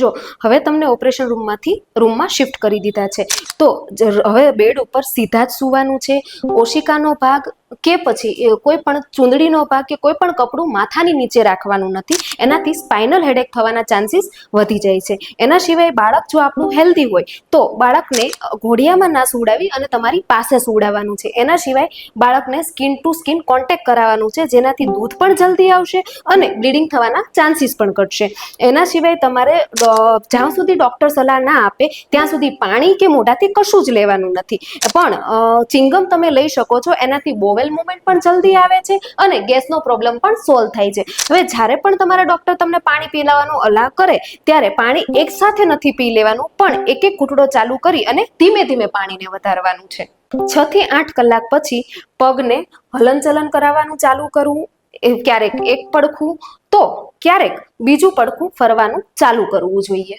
જો, હવે તમને ઓપરેશન રૂમમાંથી રૂમમાં શિફ્ટ કરી દીધા છે. તો હવે બેડ ઉપર સીધા જ સૂવાનું છે. ઓશિકાનો ભાગ કે પછી કોઈ પણ ચૂંદડીનો ભાગ કે કોઈ પણ કપડું માથાની નીચે રાખવાનું નથી, એનાથી સ્પાઇનલ હેડેક થવાના ચાન્સીસ વધી જાય છે. એના સિવાય બાળક જો આપણું હેલ્ધી હોય, તો બાળકને ઘોડિયામાં ના સુવડાવી અને તમારી પાસે સુવડાવવાનું છે. એના સિવાય બાળકને સ્કિન ટુ સ્કિન કોન્ટેક્ટ કરાવવાનું છે, જેનાથી દૂધ પણ જલ્દી આવશે અને બ્લીડિંગ થવાના ચાન્સીસ પણ ઘટશે. એના સિવાય તમારે જ્યાં સુધી ડૉક્ટર સલાહ ના આપે, ત્યાં સુધી પાણી કે મોઢાથી કશું જ લેવાનું નથી. પણ ચિંગમ તમે લઈ શકો છો, એનાથી બોવેલ મુવમેન્ટ પણ જલ્દી આવે છે અને ગેસનો પ્રોબ્લેમ પણ સોલ્વ થાય છે. હવે જ્યારે પણ તમારા ડૉક્ટર તમને પાણી પીલાવાનું અલાવ કરે, ત્યારે પાણી એકસાથે નથી પી લેવાનું, પણ એક એક ઘૂંટડો ચાલુ કરી અને ધીમે ધીમે પાણીને વધારવાનું છે. છ થી આઠ કલાક પછી પગને હલનચલન કરાવવાનું ચાલુ કરવું ક્યારેક એક પડખું, તો ક્યારેક બીજું પડખું ફરવાનું ચાલુ કરવું જોઈએ.